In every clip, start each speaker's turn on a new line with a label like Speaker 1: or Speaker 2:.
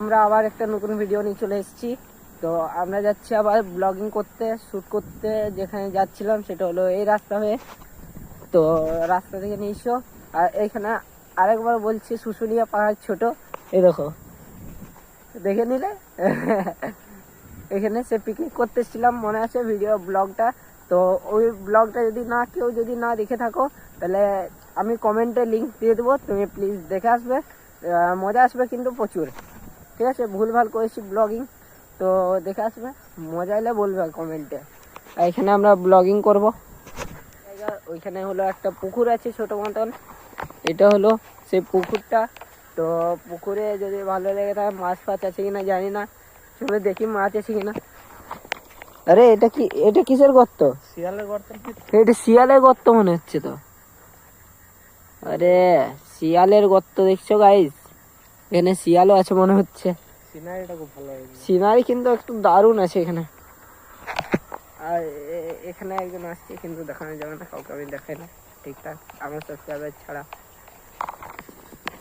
Speaker 1: আমরা আবার একটা নতুন ভিডিও নিয়ে চলে এসেছি। তো আমরা যাচ্ছি আবার ব্লগিং করতে শ্যুট করতে। যেখানে যাচ্ছিলাম সেটা হলো এই রাস্তা হয়ে। তো রাস্তা থেকে নিয়ে এসো। আর এখানে আরেকবার বলছি, শুশুনিয়া পাহাড় ছোট। এই দেখো। দেখে নিলে? এখানে সে পিকনিক করতে এসেছিলাম, মনে আছে ভিডিও ব্লগটা তো ওই ব্লগটা যদি না, কেউ যদি না দেখে থাকো, তাহলে আমি কমেন্টে লিঙ্ক দিয়ে দেবো। তুমি প্লিজ দেখে আসবে। মজা আসবে কিন্তু প্রচুর। ঠিক আছে ভুলভাল করেছি ব্লগিং তো দেখে আসবে। মজা এলে বলবে কমেন্টে আর এখানে আমরা ব্লগিং করব। ওইখানে হলো একটা পুকুর আছে ছোট মতন। এটা হলো সেই পুকুরটা। তো পুকুরে যদি ভালো লেগে থাকে মাছ ফাছ আছে কিনা জানি না। চলে দেখি মাছ আছে কিনা। আরে এটা কি এটা কিসের গর্ত?
Speaker 2: শিয়ালের গর্ত
Speaker 1: এটা শিয়ালের গর্ত মনে হচ্ছে তো। আরে শিয়ালের গর্ত দেখছ গাইস এখানে শিয়ালও আছে মনে হচ্ছে।
Speaker 2: সিনারিটা খুব ভালো
Speaker 1: সিনারি কিন্তু একটু দারুণ আছে এখানে। আর এখানে একজন আসছে কিন্তু দেখানো যাবে না কাউকে আমি দেখাই না। ঠিকঠাক আমার সাবস্ক্রাইবার ছাড়া।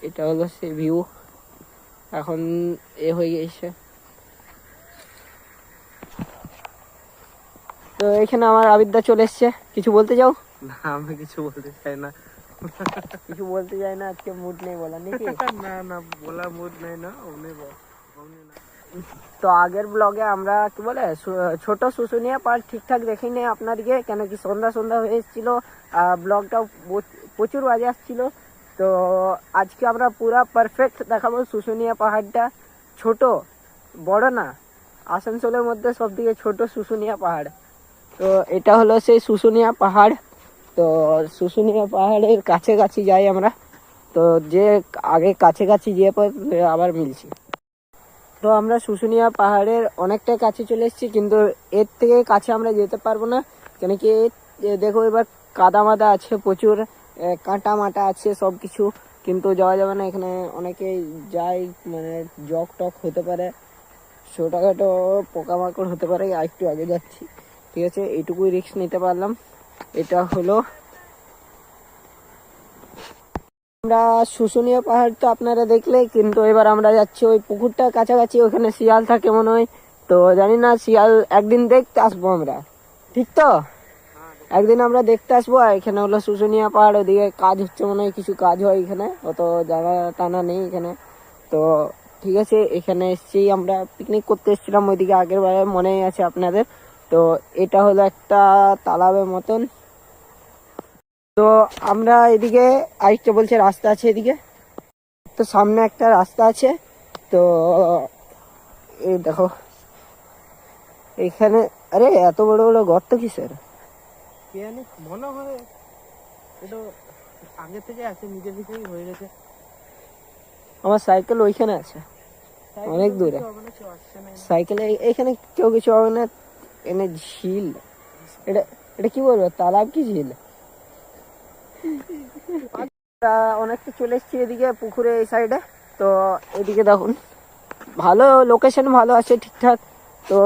Speaker 1: এটা হলো সেই ভিউ এখন এ হয়ে গেছে। তো এখানে আমার আবিদ্যা চলে এসছে। কিছু বলতে চাও?
Speaker 2: না আমি কিছু বলতে চাই না।
Speaker 1: কিছু বলতে যাই না আজকে মুড নেই বলার নাকি
Speaker 2: না না বলার মুড নেই না অমনি বল অমনি না
Speaker 1: তো আগের ব্লগে আমরা কি বলে সু- ছোট শুশুনিয়া পার্ট ঠিকঠাক দেখিনি আপনাদেরকে কেন কি সন্ধ্যা সন্ধ্যা হয়ে এসেছিল ব্লগটাও প্রচুর বাজে আসছিল তো আজকে আমরা পুরা পারফেক্ট দেখাবো শুশুনিয়া পাহাড়টা ছোট বড় না আসানসোলের মধ্যে সব থেকে ছোট শুশুনিয়া পাহাড় তো এটা হলো সেই শুশুনিয়া পাহাড় তো শুশুনিয়া পাহাড়ের কাছাকাছি যাই আমরা। তো যে আগে কাছাকাছি যেয়ে পর আবার মিলছি। তো আমরা শুশুনিয়া পাহাড়ের অনেকটা কাছে চলে এসেছি, কিন্তু এর থেকে কাছে আমরা যেতে পারব না। কেন কি দেখো এবার কাদা মাদা আছে প্রচুর কাঁটা মাটা আছে সব কিছু কিন্তু যাওয়া যাবে না এখানে। অনেকে যায় মানে জক টক হতে পারে, ছোটোখাটো পোকামাকড় হতে পারে, একটু আগে যাচ্ছি। ঠিক আছে, এইটুকুই রিস্ক নিতে পারলাম। এটা হলো। আমরা শুশুনিয়া পাহাড় তো আপনারা দেখলে কিন্তু এবার আমরা যাচ্ছি ওই পুকুরটার কাছাকাছি, ওখানে শিয়াল থাকে মনে হয়। তো জানি না, শিয়াল একদিন দেখতে আসব আমরা। ঠিক তো? একদিন আমরা দেখতে আসব, আর এখানে হলো শুশুনিয়া পাহাড়, ওদিকে কাজ হচ্ছে মনে হয়, কিছু কাজ হয় এখানে। অত জানা টানা নেই এখানে। তো ঠিক আছে, এখানে এসেছি আমরা পিকনিক করতে এসেছিলাম, ওইদিকে আগের বারে মনেই আছে আপনাদের। তো এটা হলো একটা তালাবের মতন। তো আমরা এদিকে আরেকটা বলছে রাস্তা আছে এদিকে। তো সামনে একটা রাস্তা আছে। তো এই দেখো এখানে আরে এত বড় বড় গর্ত কিসের?
Speaker 2: মনে হয় এটা আগে থেকে আছে নিজে থেকেই হয়ে গেছে।
Speaker 1: আমার সাইকেল ওইখানে আছে অনেক দূরে। সাইকেলে এখানে কেউ কিছু হবে না এনে ঝিল। এটা এটা কি বলব? তালাব কি ঝিল? অনেকটা চলে এসেছি এদিকে পুকুরে এই সাইডে। তো এদিকে দেখুন ভালো লোকেশন ভালো আছে ঠিকঠাক। তো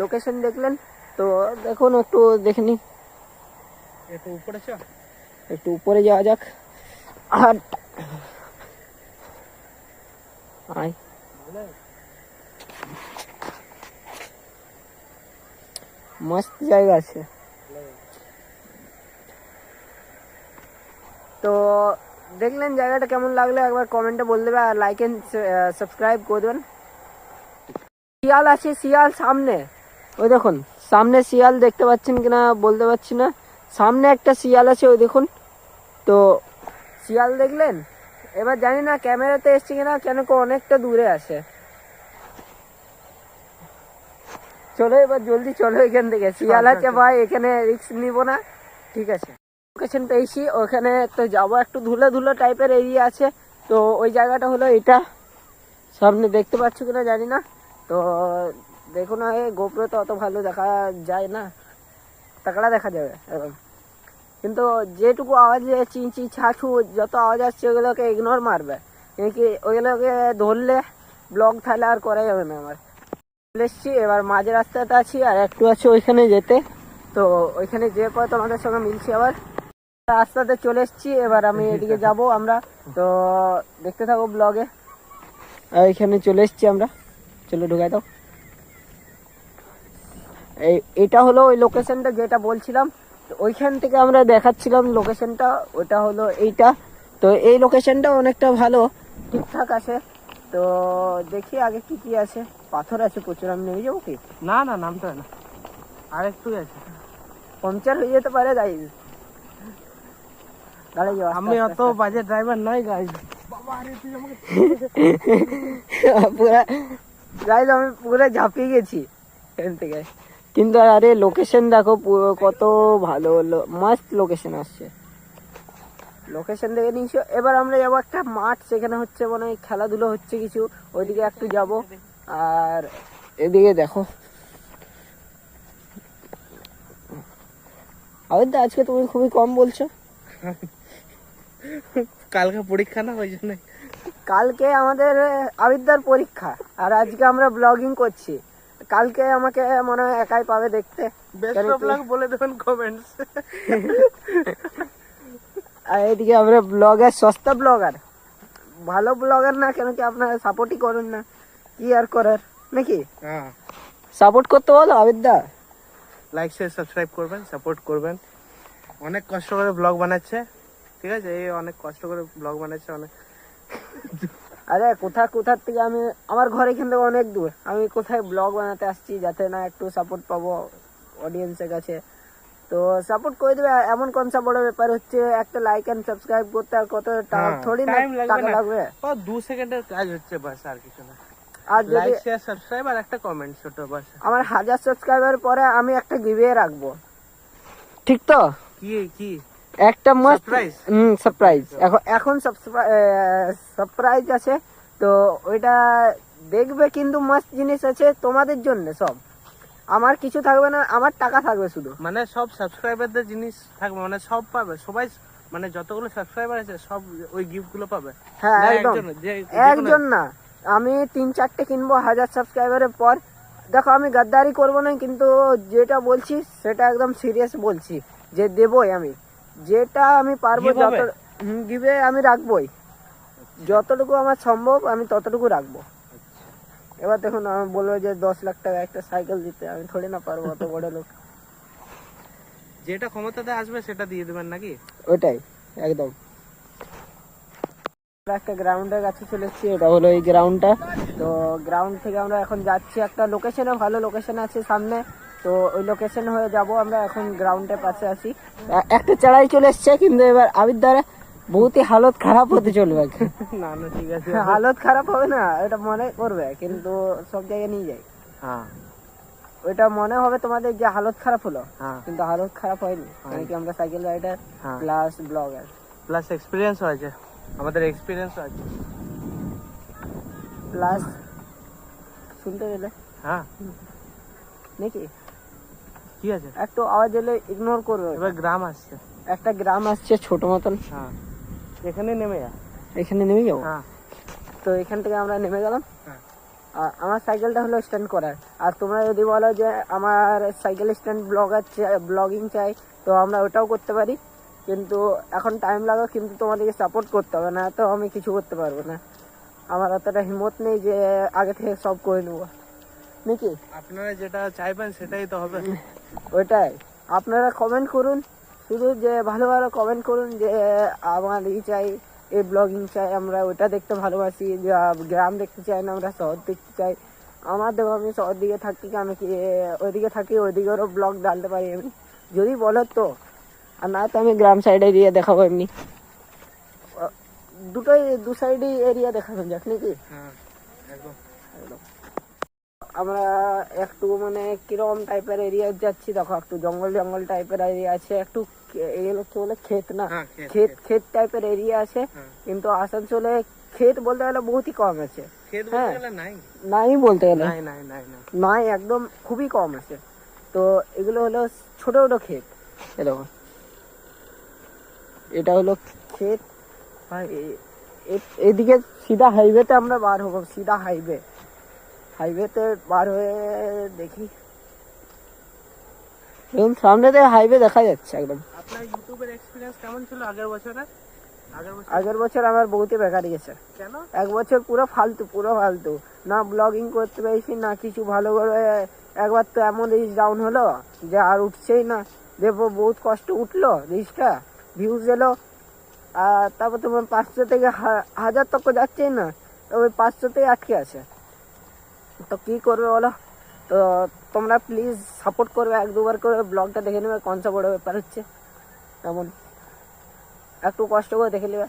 Speaker 1: লোকেশন দেখলেন তো দেখুন একটু দেখে নিন।
Speaker 2: একটু উপরে
Speaker 1: একটু উপরে যাওয়া যাক। আর আয়। মস্ত জায়গা আছে। তো দেখলেন জায়গাটা কেমন লাগল? একবার কমেন্টে বল দেবে আর লাইক এন্ড সাবস্ক্রাইব করে দেবেন। শিয়াল আছে, শিয়াল সামনে। ওই দেখুন, সামনে শিয়াল দেখতে পাচ্ছেন কিনা বলতে পারছি না। সামনে একটা শিয়াল আছে, ওই দেখুন। তো শিয়াল দেখলেন? এবার জানি না ক্যামেরাতে এসছে কিনা, কেন অনেকটা দূরে আছে। চলো এবার জলদি চলো এখান থেকে। শিয়াল আছে ভাই এখানে রিস্ক নিব না। ঠিক আছে। লোকেশন পেয়েছি ওখানে তো যাব একটু ধুলো ধুলো টাইপের এরিয়া আছে। তো ওই জায়গাটা হলো এটা। সামনে দেখতে পাচ্ছ কিনা জানি না। তো দেখুন না গোপ্রো তো অত ভালো দেখা যায় না। তাকড়া দেখা যাবে এখন। কিন্তু যেটুকু আওয়াজ চিঁচি ছাছু যত আওয়াজ আসছে ওগুলোকে ইগনোর মারবে। কি ওইগুলোকে ধরলে ব্লগ তাহলে আর করা যাবে না আমার। এসছি। এবার মাঝ রাস্তাতে আছি আর একটু আছে ওইখানে যেতে। তো ওইখানে যে পর তোমাদের সঙ্গে মিলছি আবার। রাস্তাতে চলে এসছি এবার আমি এদিকে যাব আমরা। তো দেখতে থাকো ব্লগে এখানে চলে এসেছি আমরা। চলো ঢুকাই দাও। এই এটা হলো ওই লোকেশনটা যেটা বলছিলাম। তো ওইখান থেকে আমরা দেখাচ্ছিলাম লোকেশনটা ওটা হলো এইটা। তো এই লোকেশনটা অনেকটা ভালো। ঠিকঠাক আছে। তো দেখি আগে কি কি আছে। পাথর আছে প্রচুর আমি নেমে যাব কি?
Speaker 2: না না নামতে হয় না। আর একটু আছে।
Speaker 1: পাংচার হয়ে যেতে পারে গাইজ দাঁড়িয়ে যাও
Speaker 2: আমি অত বাজে ড্রাইভার গাইজ
Speaker 1: পুরা গাইজ আমি পুরো ঝাঁপিয়ে গেছি এখান থেকে। কিন্তু আরে লোকেশন দেখো কত ভালো মাস্ট লোকেশন আসছে। লোকেশন দেখে নিয়েছো। এবার আমরা যাব একটা মাঠ সেখানে হচ্ছে মনে খেলাধুলো হচ্ছে কিছু। ওইদিকে একটু যাব। আর এদিকে দেখো। আবার আজকে তুমি খুবই কম বলছো।
Speaker 2: কালকে পরীক্ষা না ওই জন্য?
Speaker 1: কালকে আমাদের আবিদ্যার পরীক্ষা। আর আজকে আমরা ব্লগিং করছি। কালকে আমাকে মনে হয় একাই পাবে দেখতে।
Speaker 2: বেস্ট অফ লাক বলে দেবেন কমেন্টস
Speaker 1: আর এদিকে আমরা ব্লগার সস্তা ব্লগার ভালো ব্লগার না কেন কি আপনারা সাপোর্টই করেন না? কি আর করার নাকি?
Speaker 2: হ্যাঁ।
Speaker 1: সাপোর্ট করতে বলো
Speaker 2: লাইক শেয়ার সাবস্ক্রাইব করবেন সাপোর্ট করবেন। অনেক কষ্ট করে ব্লগ বানাচ্ছে ঠিক আছে? এই অনেক কষ্ট করে ব্লগ বানাচ্ছে অনেক
Speaker 1: আরে কোথা কোথার থেকে আমি আমার ঘর এখান থেকে অনেক দূর। আমি কোথায় ব্লগ বানাতে আসছি যাতে না একটু সাপোর্ট পাবো অডিয়েন্সের কাছে। তো সাপোর্ট করে দেবে। এমন কোন বড় ব্যাপার হচ্ছে একটা লাইক এন্ড সাবস্ক্রাইব করতে আর কত টাকা
Speaker 2: হ্যাঁ,
Speaker 1: থোড়ি না টাকা লাগবে।
Speaker 2: দু সেকেন্ডের কাজ হচ্ছে বাস আর কিছু না।
Speaker 1: আর যদি
Speaker 2: লাইক শেয়ার সাবস্ক্রাইব আর একটা কমেন্ট ছোট বাস।
Speaker 1: আমার হাজার সাবস্ক্রাইবার পরে আমি একটা গিভে রাখব। ঠিক তো?
Speaker 2: কি কি?
Speaker 1: একটা
Speaker 2: Surprise?
Speaker 1: হুম সারপ্রাইজ এখন এখন সারপ্রাইজ আছে। তো ওইটা দেখবে কিন্তু মাস্ট জিনিস আছে তোমাদের জন্য সব। আমার কিছু থাকবে না আমার টাকা থাকবে শুধু।
Speaker 2: মানে সব সাবস্ক্রাইবারদের জিনিস থাকবে মানে সব পাবে। সবাই মানে যতগুলো সাবস্ক্রাইবার আছে সব ওই গিফটগুলো পাবে।
Speaker 1: হ্যাঁ একদম।
Speaker 2: একজন
Speaker 1: না। আমি তিন চারটে কিনবো হাজার সাবস্ক্রাইবারের পর। দেখো আমি গাদ্দারি করব না কিন্তু যেটা বলছি সেটা একদম সিরিয়াস বলছি। যে দেবই আমি। যেটা আমি পারব যত? দিবে আমি রাখবোই। যতটুকু আমার সম্ভব আমি ততটুকু রাখব। এবার দেখুন আমি বলব যে দশ লাখ টাকা একটা সাইকেল দিতে আমি থোড়ি না পারব অত বড় লোক।
Speaker 2: যেটা ক্ষমতাতে আসবে সেটা দিয়ে দেবেন নাকি?
Speaker 1: ওটাই একদম। একটা গ্রাউন্ডের কাছে চলে এসেছি এটা হলো এই গ্রাউন্ডটা তো গ্রাউন্ড থেকে আমরা এখন যাচ্ছি একটা লোকেশনে ভালো লোকেশন আছে সামনে। তো ওই লোকেশন হয়ে যাব আমরা এখন গ্রাউন্ডের পাশে এ- একটা চড়াই চলে এসছে কিন্তু এবার আবির দ্বারা বহুতই হালত খারাপ হতে চলবে।
Speaker 2: না না ঠিক আছে।
Speaker 1: হালত খারাপ হবে না এটা মনে করবে কিন্তু সব জায়গায় নিয়ে যায়
Speaker 2: হ্যাঁ।
Speaker 1: ওইটা মনে হবে তোমাদের যে হালত খারাপ হলো
Speaker 2: হ্যাঁ।
Speaker 1: কিন্তু হালত খারাপ হয়নি। কারণ কি আমরা cycle rider plus blogger
Speaker 2: plus experience আছে আমাদের এক্সপিরিয়েন্স আছে।
Speaker 1: প্লাস শুনতে পেলে
Speaker 2: হ্যাঁ।
Speaker 1: নাকি?
Speaker 2: কি আছে?
Speaker 1: একটু আওয়াজ এলে ইগনোর করবে।
Speaker 2: এবার গ্রাম আসছে।
Speaker 1: একটা গ্রাম আসছে ছোট মতন।
Speaker 2: হ্যাঁ। এখানে নেমে যা।
Speaker 1: এখানে নেমে যাব?
Speaker 2: হ্যাঁ।
Speaker 1: তো এখান থেকে আমরা নেমে গেলাম।
Speaker 2: হ্যাঁ।
Speaker 1: আর আমার সাইকেলটা হলো স্ট্যান্ড করার। আর তোমরা যদি বলো যে আমার সাইকেল স্ট্যান্ড ব্লগার ব্লগিং চাই তো আমরা ওটাও করতে পারি। কিন্তু এখন টাইম লাগবে কিন্তু তোমাদেরকে সাপোর্ট করতে হবে না তো আমি কিছু করতে পারব না। আমার অতটা হিম্মত নেই যে আগে থেকে সব করে নেব। নাকি?
Speaker 2: আপনারা যেটা চাইবেন সেটাই তো হবে।
Speaker 1: ওইটাই। আপনারা কমেন্ট করুন শুধু যে ভালো ভালো কমেন্ট করুন যে আমার ই চাই এই ব্লগিং চাই আমরা ওটা দেখতে ভালোবাসি যে গ্রাম দেখতে চাই না আমরা শহর দেখতে চাই। আমার দেখো আমি শহর দিকে থাকি আমি কি ওইদিকে থাকি ওইদিকেরও ব্লগ ডালতে পারি আমি। যদি বলো তো। আর না তো আমি গ্রাম সাইডে এরিয়া দেখাবো এমনি। দুটোই দু সাইডই এরিয়া দেখানো যাক নাকি?
Speaker 2: হ্যাঁ
Speaker 1: আমরা একটু মানে কীরকম টাইপের এরিয়া যাচ্ছি দেখো একটু জঙ্গল জঙ্গল টাইপের এরিয়া আছে একটু এগুলো কি বলে ক্ষেত না?
Speaker 2: হ্যাঁ ক্ষেত,
Speaker 1: ক্ষেত টাইপের এরিয়া আছে
Speaker 2: হ্যাঁ।
Speaker 1: কিন্তু আসানসোলে ক্ষেত বলতে গেলে বহুতই কম আছে। হ্যাঁ।
Speaker 2: নাই?
Speaker 1: নাই বলতে গেলে।
Speaker 2: নাই
Speaker 1: একদম খুবই কম আছে। তো এগুলো হলো ছোট ছোট ক্ষেত এ দেখো। এটা হলো ক্ষেত। এদিকে সিধা হাইওয়েতে আমরা বার হব সিধা হাইওয়ে হাইওয়েতে বার হয়ে দেখি। দেখুন সামনে থেকে হাইওয়ে দেখা যাচ্ছে একদম।
Speaker 2: আপনার ইউটিউবের এক্সপিরিয়েন্স কেমন ছিল আগের বছরে?
Speaker 1: আগের বছর আমার বহুতে বেকার গেছে।
Speaker 2: কেন?
Speaker 1: এক বছর পুরো ফালতু পুরো ফালতু। না ব্লগিং করতে পেরেছি না কিছু ভালো করে। একবার তো এমন রিচ ডাউন হলো যে আর উঠছেই না। দেখব বহুত কষ্ট উঠল রিচটা। ভিউজ এলো। আর তারপর তোমার পাঁচশো থেকে হাজার তক যাচ্ছেই না। তো ওই পাঁচশোতেই আটকে আছে। তো কি করবে বলো? তো তোমরা প্লিজ সাপোর্ট করবে। এক দুবার করে ব্লগটা দেখে নেবে কোনসা বড় ব্যাপার হচ্ছে। তেমন একটু কষ্ট করে দেখে নেবে।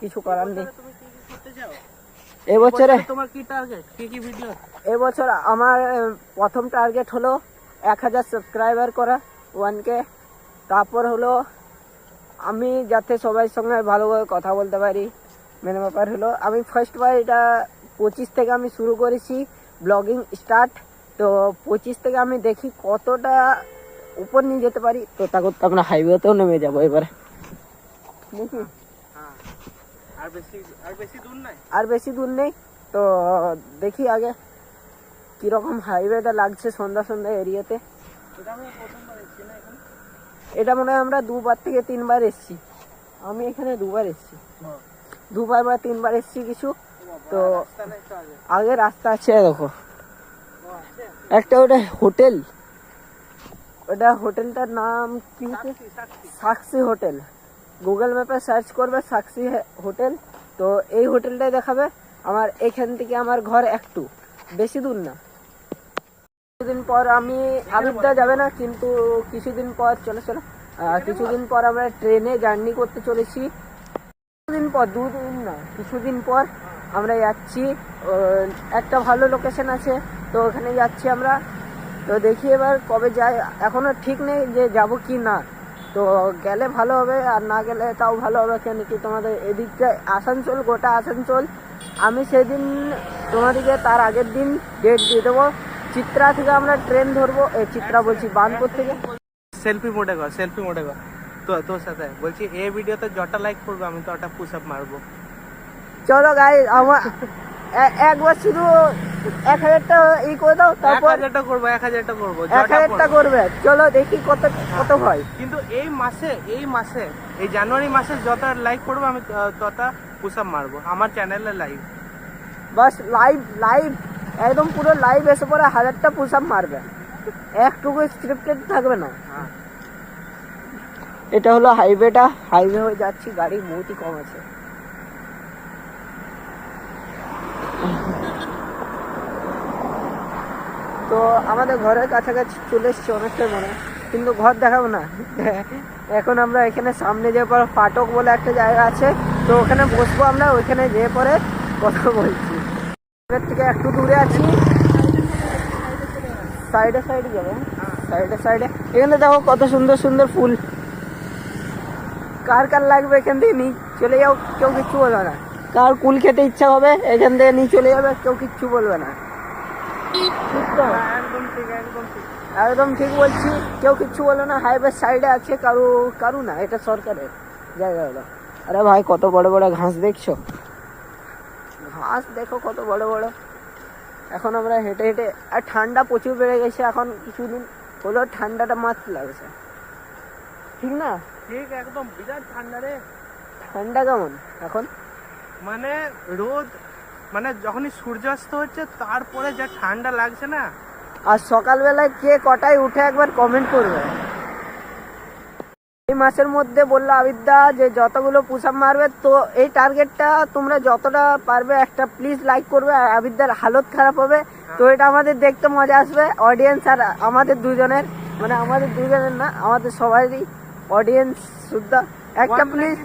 Speaker 1: কিছু করার নেই। এবছরে
Speaker 2: তোমার কি টার্গেট কি কি ভিডিও
Speaker 1: এবছর আমার প্রথম টার্গেট হলো এক হাজার সাবস্ক্রাইবার করা ওয়ান কে তারপর হলো আমি যাতে সবার সঙ্গে ভালোভাবে কথা বলতে পারি মেন ব্যাপার হলো। আমি ফার্স্ট বার এটা পঁচিশ থেকে আমি শুরু করেছি ব্লগিং স্টার্ট তো পঁচিশ থেকে আমি দেখি কতটা উপর নিয়ে যেতে পারি। তো তা করতে আমরা হাইওয়েতেও নেমে যাব এবারে। দেখি।
Speaker 2: হ্যাঁ। আর বেশি দূর
Speaker 1: আর বেশি দূর নেই। তো দেখি আগে কীরকম হাইওয়েটা লাগছে সন্ধ্যা সন্ধ্যা এরিয়াতে
Speaker 2: এটা আমি প্রথমবার এসেছি না এখানে
Speaker 1: এটা মনে হয় আমরা দুবার থেকে তিনবার এসছি। আমি এখানে দুবার এসছি। দুবার বা তিনবার এসছি কিছু। তো
Speaker 2: আগে
Speaker 1: রাস্তা আছে দেখো। একটা ওটা হোটেল। ওটা হোটেলটার নাম কি
Speaker 2: সাক্ষী
Speaker 1: হোটেল। গুগল ম্যাপে সার্চ করবে সাক্ষী হোটেল। তো এই হোটেলটাই দেখাবে। আমার এখান থেকে আমার ঘর একটু বেশি দূর না। কিছুদিন পর আমি আবিদ্যা যাবে না, কিন্তু কিছুদিন পর, চলে, চলো কিছুদিন পর আমরা ট্রেনে জার্নি করতে চলেছি। কিছুদিন পর, দুদিন না, কিছুদিন পর আমরা যাচ্ছি একটা ভালো লোকেশন আছে, তো ওখানে যাচ্ছি আমরা। তো দেখি এবার কবে যাই এখনও ঠিক নেই যে যাব কি না। তো গেলে ভালো হবে, আর না গেলে তাও ভালো হবে, কেন কি তোমাদের এদিকটা আসানসোল, গোটা আসানসোল, আমি সেদিন তোমাদেরকে তার আগের দিন ডেট দিয়ে দেবো। চিত্রা থেকে আমরা ট্রেন ধরবো। এই চিত্রা বলছি বানপুর থেকে।
Speaker 2: সেলফি মোডে কর সেলফি মোডে কর। তো তোর সাথে। বলছি এই ভিডিওতে যটা লাইক করবে আমি তটা পুশ আপ মারবো।
Speaker 1: চলো গাই আমার একবার শুধু এক হাজারটা ই করে দাও
Speaker 2: এক
Speaker 1: তারপর
Speaker 2: হাজারটা করব এক হাজারটা করব
Speaker 1: এক হাজারটা
Speaker 2: করব।
Speaker 1: চলো দেখি কত কত হয়।
Speaker 2: কিন্তু এই মাসে এই মাসে এই জানুয়ারি মাসে যত লাইক করব আমি ত- তত পুশ আপ মারবো। আমার চ্যানেলে লাইভ
Speaker 1: বাস লাইভ লাইভ একদম পুরো লাইভ এসে পরে হাজারটা পুশ আপ মারবে। একটুকু স্ক্রিপ্টেড থাকবে না।
Speaker 2: হ্যাঁ।
Speaker 1: এটা হলো হাইওয়েটা হাইওয়ে হয়ে যাচ্ছি গাড়ি বহুতই কম আছে। তো আমাদের ঘরের কাছাকাছি চলে এসছি অনেকটাই মনে। কিন্তু ঘর দেখাবো না। এখন আমরা এখানে সামনে যে পর ফাটক বলে একটা জায়গা আছে তো ওখানে বসবো আমরা ওইখানে যেয়ে পরে কথা বলছি। থেকে একটু দূরে আছি। সাইডে সাইডে যাবে। সাইডে সাইডে। এখানে দেখো কত সুন্দর সুন্দর ফুল। কার কার লাগবে এখান থেকে নিয়ে চলে যাও, কেউ কিচ্ছু বলবে না। কার কুল খেতে ইচ্ছা হবে, এখান থেকে নিয়ে চলে যাবে, কেউ কিচ্ছু বলবে না।
Speaker 2: একদম ঠিক
Speaker 1: বলছি। কেউ কিচ্ছু বলবে না। হাইওয়ে সাইডে আছে, কারু কারু না, এটা সরকারের জায়গা হলো। আরে ভাই, কত বড় বড় ঘাস দেখছ? ঘাস দেখো কত বড় বড়। এখন আমরা হেঁটে হেঁটে আর ঠান্ডা প্রচুর বেড়ে গেছে এখন কিছুদিন হলো ঠান্ডাটা মাত্র লাগছে। ঠিক না?
Speaker 2: ঠিক একদম বিরাট ঠান্ডা রে।
Speaker 1: ঠান্ডা কেমন এখন?
Speaker 2: মানে রোদ মানে যখনই সূর্যাস্ত হচ্ছে তারপরে যা ঠান্ডা লাগছে না।
Speaker 1: আর সকালবেলায় কে কটায় উঠে একবার কমেন্ট করবে? এই মাসের মধ্যে বলল আবিদ্যা যে যতগুলো আপ মারবে তো এই টার্গেটটা তোমরা যতটা পারবে একটা প্লিজ লাইক করবে আর আবিদ্যার হালত খারাপ হবে। তো এটা আমাদের দেখতে মজা আসবে অডিয়েন্স আর আমাদের দুজনের মানে আমাদের দুজনের না আমাদের সবারই অডিয়েন্স সুদ্ধা একটা প্লিজ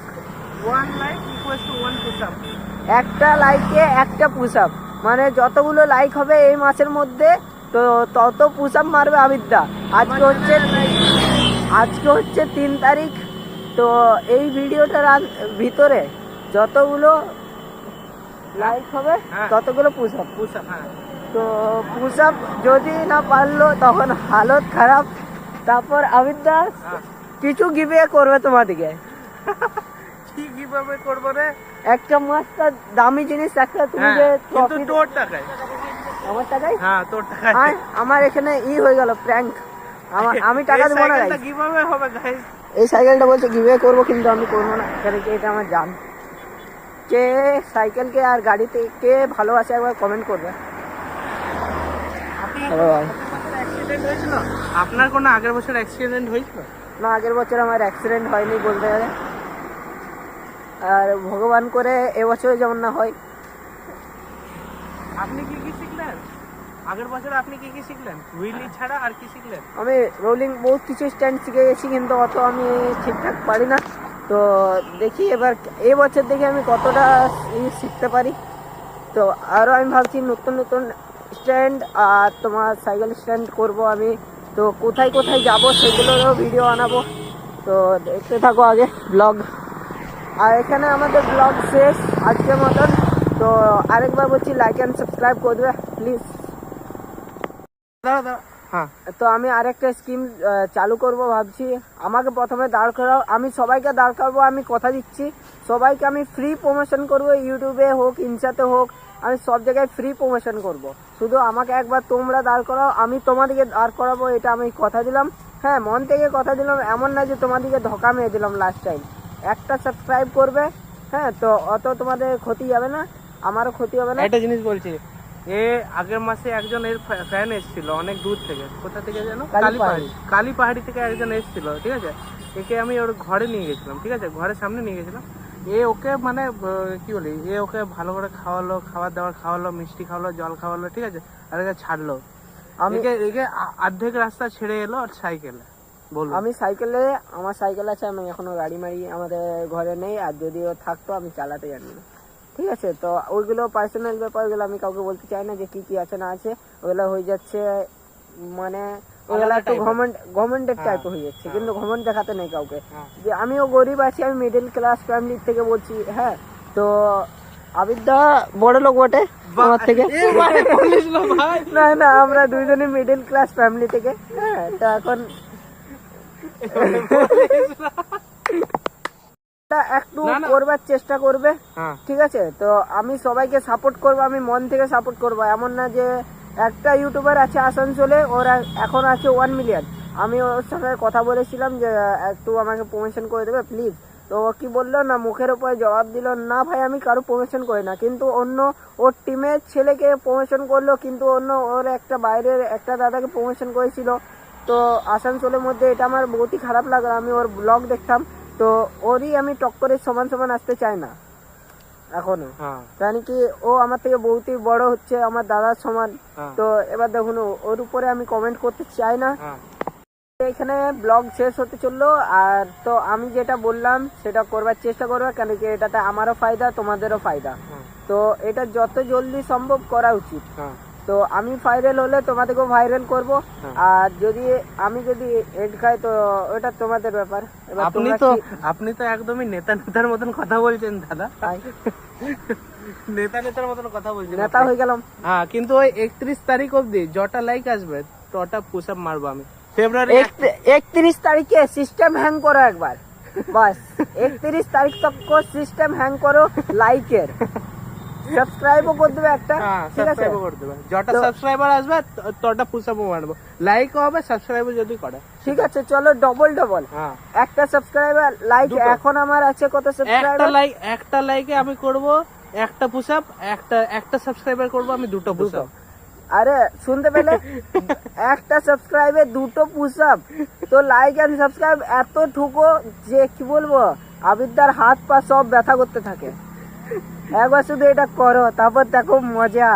Speaker 1: একটা লাইকে একটা পুশ আপ মানে যতগুলো লাইক হবে এই মাসের মধ্যে তো তত পুশ আপ মারবে আবিদ্যা। আজকে হচ্ছে আজকে হচ্ছে তিন তারিখ তো এই ভিডিওটার ভিতরে যতগুলো লাইক হবে
Speaker 2: হ্যাঁ।
Speaker 1: ততগুলো পুশ আপ
Speaker 2: আপ
Speaker 1: তো পুশ আপ যদি না পারল তখন হালত খারাপ। তারপর আবিদ্যা
Speaker 2: হ্যাঁ।
Speaker 1: কিছু গিবে করবে তোমাদেরকে
Speaker 2: কি কীভাবে করব রে?
Speaker 1: একটা মাছটা দামি জিনিস একটা তুমি
Speaker 2: হ্যাঁ
Speaker 1: যে
Speaker 2: কিন্তু তোর টাকায়।
Speaker 1: আমার টাকাই
Speaker 2: হ্যাঁ তোর টাকায়।
Speaker 1: আমার এখানে ই হয়ে গেল প্র্যাঙ্ক আমি টাকা দেবো না।
Speaker 2: হবে গাইস
Speaker 1: এই সাইকেলটা বলছে গিভে করব কিন্তু আমি করব না। কারণ কি এটা আমার জান। কে সাইকেলকে আর গাড়িতে কে ভালোবাসে একবার কমেন্ট করবে।
Speaker 2: আপনার কোনো আগের বছর অ্যাক্সিডেন্ট হয়েছিল?
Speaker 1: না আগের বছর আমার অ্যাক্সিডেন্ট হয়নি বলতে গেলে। আর ভগবান করে এবছর যেমন না হয়।
Speaker 2: আপনি কি আগের বছর আপনি কি কি শিখলেন? হুইলি ছাড়া আর কি শিখলেন?
Speaker 1: আমি রোলিং বহুত কিছু স্ট্যান্ড শিখে গেছি কিন্তু অত আমি ঠিকঠাক পারি না। তো দেখি এবার এই বছর দেখি আমি কতটা শিখতে পারি। তো আরও আমি ভাবছি নতুন নতুন স্ট্যান্ড আর তোমার সাইকেল স্ট্যান্ড করব আমি। তো কোথায় কোথায় যাব সেগুলোরও ভিডিও আনাবো তো দেখতে থাকো আগে ব্লগ আর এখানে আমাদের ব্লগ শেষ আজকের মতন। তো আরেকবার বলছি লাইক অ্যান্ড সাবস্ক্রাইব করবে প্লিজ
Speaker 2: হ্যাঁ।
Speaker 1: তো আমি আরেকটা স্কিম চালু করব ভাবছি। আমাকে প্রথমে দাঁড় করাও আমি সবাইকে দাঁড় করাবো আমি কথা দিচ্ছি। সবাইকে আমি ফ্রি প্রমোশন করব ইউটিউবে হোক ইনস্টাতে হোক আমি সব জায়গায় ফ্রি প্রমোশন করব। শুধু আমাকে একবার তোমরা দাঁড় করাও আমি তোমাদেরকে দাঁড় করাবো এটা আমি কথা দিলাম। হ্যাঁ মন থেকে কথা দিলাম এমন না যে তোমাদেরকে ধোকা মেরে দিলাম লাস্ট টাইম একটা সাবস্ক্রাইব করবে হ্যাঁ তো অত তোমাদের ক্ষতি যাবে না আমারও ক্ষতি হবে না।
Speaker 2: একটা জিনিস বলছি এ আগের মাসে একজন এর ফ্যান এসেছিল অনেক দূর থেকে। কোথা থেকে যেন?
Speaker 1: কালীপাহাড়ি।
Speaker 2: কালীপাহাড়ি থেকে একজন এসেছিল ঠিক আছে? একে আমি ওর ঘরে নিয়ে গেছিলাম ঠিক আছে? ঘরের সামনে নিয়ে গেছিলাম। এ ওকে মানে কি বলি? এ ওকে ভালো করে খাওয়ালো খাবার দাবার খাওয়ালো মিষ্টি খাওয়ালো জল খাওয়ালো ঠিক আছে? আর একে ছাড়লো।
Speaker 1: আমি
Speaker 2: একে অর্ধেক রাস্তা ছেড়ে এলো আর সাইকেলে
Speaker 1: আমি সাইকেলে আমার সাইকেল আছে আমি এখনও গাড়ি মারি আমাদের ঘরে নেই আর যদিও থাকতো আমি চালাতে জানি না। ঠিক আছে? তো ওইগুলো পার্সোনাল ব্যাপার ওগুলো আমি কাউকে বলতে চাই না যে কি কি আছে না আছে ওগুলো হয়ে যাচ্ছে মানে ওগুলো একটু ঘমেন্টের
Speaker 2: হ্যাঁ,
Speaker 1: টাইপ হয়ে যাচ্ছে
Speaker 2: হ্যাঁ।
Speaker 1: কিন্তু ঘমেন্ট দেখাতে নেই কাউকে।
Speaker 2: হ্যাঁ।
Speaker 1: যে আমিও গরিব আছি আমি মিডল ক্লাস ফ্যামিলির থেকে বলছি হ্যাঁ তো আবিদ্যা বড় লোক বটে আমার থেকে?
Speaker 2: না
Speaker 1: না আমরা দুইজনে মিডল ক্লাস ফ্যামিলি থেকে হ্যাঁ তো এখন একটু। করবার চেষ্টা করবে
Speaker 2: হ্যাঁ।
Speaker 1: ঠিক আছে? তো আমি সবাইকে সাপোর্ট করব আমি মন থেকে সাপোর্ট করব। এমন না যে একটা ইউটিউবার আছে আসানসোলে ওর এখন আছে ওয়ান মিলিয়ন আমি ওর সঙ্গে কথা বলেছিলাম যে একটু আমাকে প্রমোশন করে দেবে প্লিজ তো ও কি বলল না মুখের উপরে জবাব দিল না ভাই আমি কারও প্রমোশন করি না। কিন্তু অন্য ওর টিমের ছেলেকে প্রমোশন করল কিন্তু অন্য ওর একটা বাইরের একটা দাদাকে প্রমোশন করেছিল। তো আসানসোলের মধ্যে এটা আমার বহুতই খারাপ লাগল। আমি ওর ব্লগ দেখতাম তো ওরই আমি টক্করের সমান সমান আসতে চাই না এখনও।
Speaker 2: হ্যাঁ।
Speaker 1: জানি কি ও আমার থেকে বহুতই বড় হচ্ছে আমার দাদার সমান।
Speaker 2: হ্যাঁ।
Speaker 1: তো এবার দেখুন ওর উপরে আমি কমেন্ট করতে চাই না।
Speaker 2: হ্যাঁ।
Speaker 1: এখানে ব্লগ শেষ হতে চলল আর তো আমি যেটা বললাম সেটা করবার চেষ্টা করবে কেন কি এটাতে আমারও ফায়দা তোমাদেরও ফায়দা।
Speaker 2: হ্যাঁ।
Speaker 1: তো এটা যত জলদি সম্ভব করা উচিত।
Speaker 2: হ্যাঁ।
Speaker 1: তো আমি ভাইরাল হলে তোমাদেরকেও ভাইরাল করব।
Speaker 2: হ্যাঁ।
Speaker 1: আর যদি আমি যদি এড খাই তো ওটা তোমাদের ব্যাপার।
Speaker 2: আপনি তো আপনি তো একদমই নেতা নেতার মতন কথা বলছেন দাদা। নেতা নেতার মতন কথা বলছেন
Speaker 1: নেতা হয়ে গেলাম।
Speaker 2: হ্যাঁ কিন্তু ওই একত্রিশ তারিখ অবধি যটা লাইক আসবে তটা পুশ আপ মারবো আমি। ফেব্রুয়ারি
Speaker 1: একত্রিশ তারিখে সিস্টেম হ্যাং করো একবার। বাস একত্রিশ তারিখ তক সিস্টেম হ্যাং করো লাইকের সাবস্ক্রাইবও করে দেবে একটা
Speaker 2: হ্যাঁ
Speaker 1: ঠিক আছে?
Speaker 2: করে দেবে। যটা সাবস্ক্রাইবার আসবে তটা আপ মারবো লাইক হবে সাবস্ক্রাইবও যদি করে।
Speaker 1: ঠিক আছে চলো ডবল ডবল
Speaker 2: হ্যাঁ।
Speaker 1: একটা সাবস্ক্রাইবার লাইক এখন আমার আছে কত
Speaker 2: একটা লাইক একটা লাইকে আমি করব একটা পুশ আপ একটা একটা সাবস্ক্রাইবার করব আমি দুটো পুশ আপ
Speaker 1: আরে শুনতে পেলে? একটা সাবস্ক্রাইবে দুটো পুশ আপ তো লাইক এন্ড সাবস্ক্রাইব এত ঠুকো যে কি বলব আবিদ্যার হাত পা সব ব্যথা করতে থাকে। একবার শুধু এটা করো তারপর দেখো মজা।